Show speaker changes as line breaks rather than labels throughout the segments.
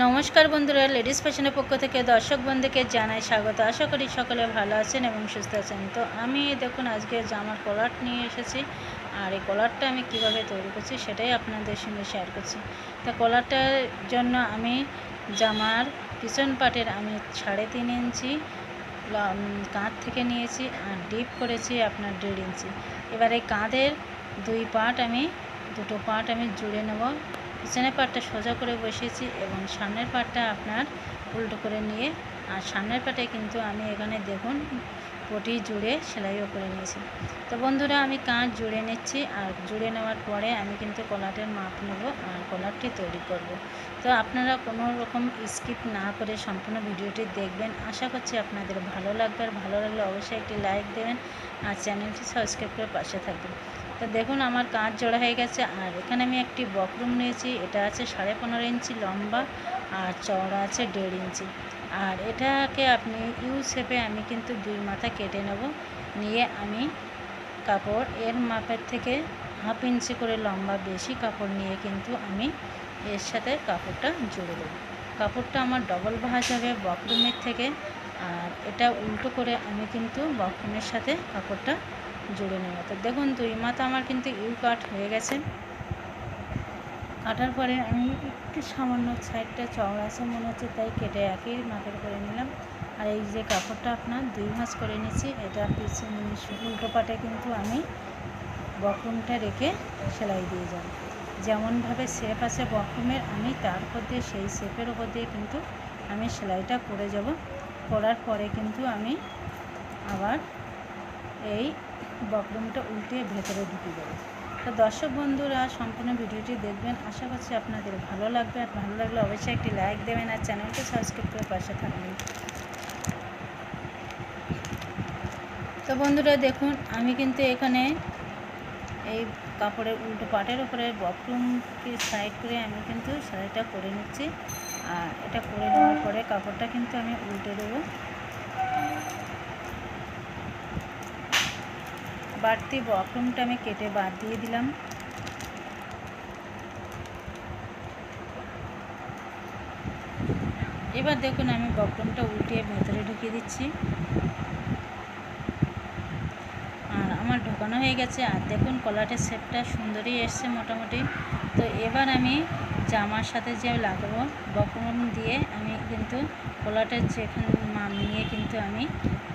নমস্কার বন্ধুরা লেডিস ফ্যাশনের পক্ষ থেকে দর্শক বন্ধুকে জানাই স্বাগত। আশা করি সকলে ভালো আছেন এবং সুস্থ আছেন। তো আমি দেখুন আজকে জামার কলার নিয়ে এসেছি। আর এই কলারটা আমি কীভাবে তৈরি করছি সেটাই আপনাদের সঙ্গে শেয়ার করছি। তা কলারটার জন্য আমি জামার পিছন পাটের আমি সাড়ে তিন ইঞ্চি কাঁধ থেকে নিয়েছি আর ডিপ করেছি আপনার দেড় ইঞ্চি। এবার এই কাঁধের দুই পাট আমি, দুটো পাট আমি জুড়ে নেব। পিছনের পাটটা সোজা করে বসিয়েছি এবং সামনের পাটটা আপনার উল্টো করে নিয়ে, আর সামনের পাটে কিন্তু আমি এখানে দেখুন পটি জুড়ে সেলাইও করে নিয়েছি। তো বন্ধুরা, আমি কাঁচ জুড়ে নিচ্ছি, আর জুড়ে নেওয়ার পরে আমি কিন্তু কলাটের মাপ নেব আর কলারটি তৈরি করব। তো আপনারা কোনো রকম স্কিপ না করে সম্পূর্ণ ভিডিওটি দেখবেন। আশা করছি আপনাদের ভালো লাগবে। আর ভালো লাগলে অবশ্যই একটি লাইক দেবেন আর চ্যানেলটি সাবস্ক্রাইব করে পাশে থাকবেন। তো দেখুন, আমার কাঁচ জোড়া হয়ে গেছে। আর এখানে আমি একটি বকরুম নিয়েছি। এটা আছে সাড়ে পনেরো ইঞ্চি লম্বা আর চওড়া আছে দেড় ইঞ্চি। আর এটাকে আপনি ইউ শেপে আমি কিন্তু দুই মাথা কেটে নেব। নিয়ে আমি কাপড় এর মাপের থেকে হাফ ইঞ্চি করে লম্বা বেশি কাপড় নিয়ে কিন্তু আমি এর সাথে কাপড়টা জুড়ে দেবো। কাপড়টা আমার ডবল ভাঁজ হবে বকরুমের থেকে। আর এটা উল্টো করে আমি কিন্তু বকরুমের সাথে কাপড়টা জুড়ে নেব। তো দেখুন তো দুই মাথা আমার কিন্তু ইউ কাট হয়ে গেছে। কাটার পরে আমি একটু সামান্য সাইডটা চওড়া আছে, মনে হচ্ছে তাই কেটে একই মাপের করে নিলাম। আর এই যে কাপড়টা আপনার দুই ভাঁজ করে নিয়েছি, এটা পিছনে উল্টো পাটে কিন্তু আমি বকরুমটা রেখে সেলাই দিয়ে যাব। যেমনভাবে শেপ আছে বকরুমের, আমি তার উপর দিয়ে, সেই শেপের উপর দিয়ে কিন্তু আমি সেলাইটা করে যাব। করার পরে কিন্তু আমি আবার এই বকরুমটা উল্টিয়ে ভেতরে ঢুকে দেবো তো দর্শক বন্ধুরা, সম্পূর্ণ ভিডিওটি দেখবেন। আশা করছি আপনাদের ভালো লাগবে। আর ভালো লাগলে অবশ্যই একটি লাইক দেবেন আর চ্যানেলটি সাবস্ক্রাইব করে পাশে থাকবেন। তো বন্ধুরা, দেখুন, আমি কিন্তু এখানে এই কাপড়ের উল্টো পাটের উপরে বকরুমকে সাইড করে আমি কিন্তু সেলাইটা করে নিচ্ছি। আর এটা করে নেওয়ার পরে কাপড়টা কিন্তু আমি উল্টে দেবো। বাড়তি বকরুমটা আমি কেটে বাদ দিয়ে দিলাম। এবার দেখুন আমি বকরুমটা উল্টিয়ে ভেতরে ঢুকিয়ে দিচ্ছি। আর আমার ঢোকানো হয়ে গেছে। আর দেখুন কলাটের শেপটা সুন্দরই এসছে মোটামুটি। তো এবার আমি জামার সাথে যে লাগাবো বকরুম দিয়ে, আমি কিন্তু কলাটের যেখানে নিয়ে কিন্তু আমি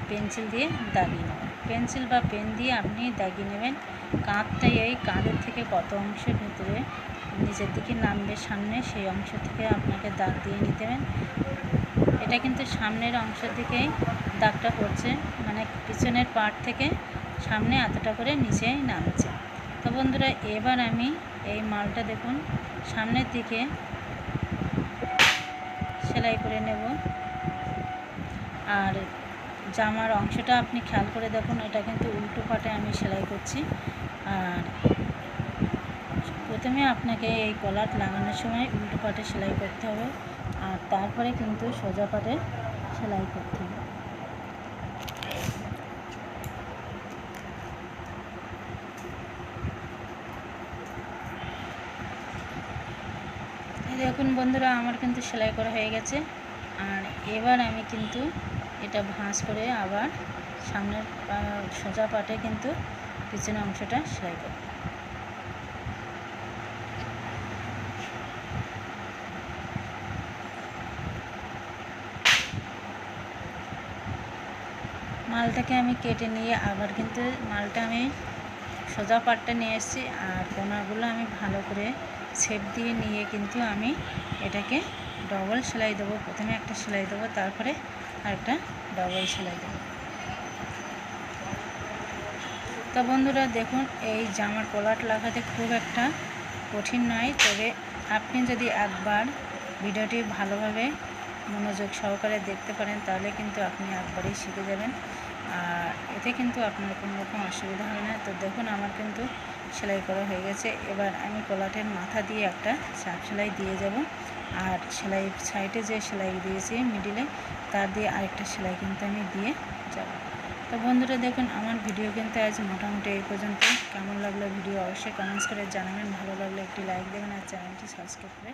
পেন্সিল দিয়ে দাগিয়ে নেব। পেন্সিল বা পেন দিয়ে আপনি দাগিয়ে নেবেন। কাঁধটাই এই কাঁধের থেকে কত অংশের ভিতরে নিচের দিকে নামবে সামনে সেই অংশ থেকে আপনাকে দাগ দিয়ে নিতে হবে। এটা কিন্তু সামনের অংশের দিকেই দাগটা পড়ছে মানে পিছনের পার্ট থেকে সামনে এতটা করে নিচেই নামছে। তো বন্ধুরা, এবার আমি এই মালটা দেখুন, সামনের দিকে সেলাই করে নেব। আর জামার অংশটা আপনি খেয়াল করে দেখুন, এটা কিন্তু উল্টো পাটে আমি সেলাই করছি। আর প্রথমে আপনাকে এই কলার লাগানোর সময় উল্টো পাটে সেলাই করতে হবে, আর তারপরে কিন্তু সোজা পাটে সেলাই করতে হবে। দেখুন বন্ধুরা, আমার কিন্তু সেলাই করা হয়ে গেছে। আর এবার আমি কিন্তু এটা ভাঁজ করে আবার সামনের সোজা পাটে কিন্তু পিছনের অংশটা সেলাই করব। মালটাকে আমি কেটে নিয়ে আবার কিন্তু মালটা আমি সোজা পাটটা নিয়ে এসেছি আর কোনাগুলো আমি ভালো করে ছেপ দিয়ে নিয়ে কিন্তু আমি এটাকে ডবল সেলাই দেবো। প্রথমে একটা সেলাই দেবো, তারপরে আরেকটা ডবল সেলাই দেবো। তো বন্ধুরা দেখুন, এই জামার কলার লাগাতে খুব একটা কঠিন নয়, তবে আপনি যদি একবার ভিডিওটি ভালোভাবে মনোযোগ সহকারে দেখতে পারেন, তাহলে কিন্তু আপনি একবারেই শিখে যাবেন। আর এতে কিন্তু আপনার কোনো রকম অসুবিধা হয় না। তো দেখুন, আমার কিন্তু সেলাই করা হয়ে গেছে। এবার আমি কলাটের মাথা দিয়ে একটা চাপ সেলাই দিয়ে যাব। আর সেলাই সাইডে যে সেলাই দিয়েছি মিডিলে, তা দিয়ে আরেকটা সেলাই কিন্তু আমি দিয়ে যাব। তো বন্ধুরা দেখুন, আমার ভিডিও কিন্তু আজ মোটামুটি এই পর্যন্ত। কেমন লাগল ভিডিও অবশ্যই কমেন্টস করে জানাবেন। ভালো লাগলে একটি লাইক দেবেন আর চ্যানেলটি সাবস্ক্রাইব করে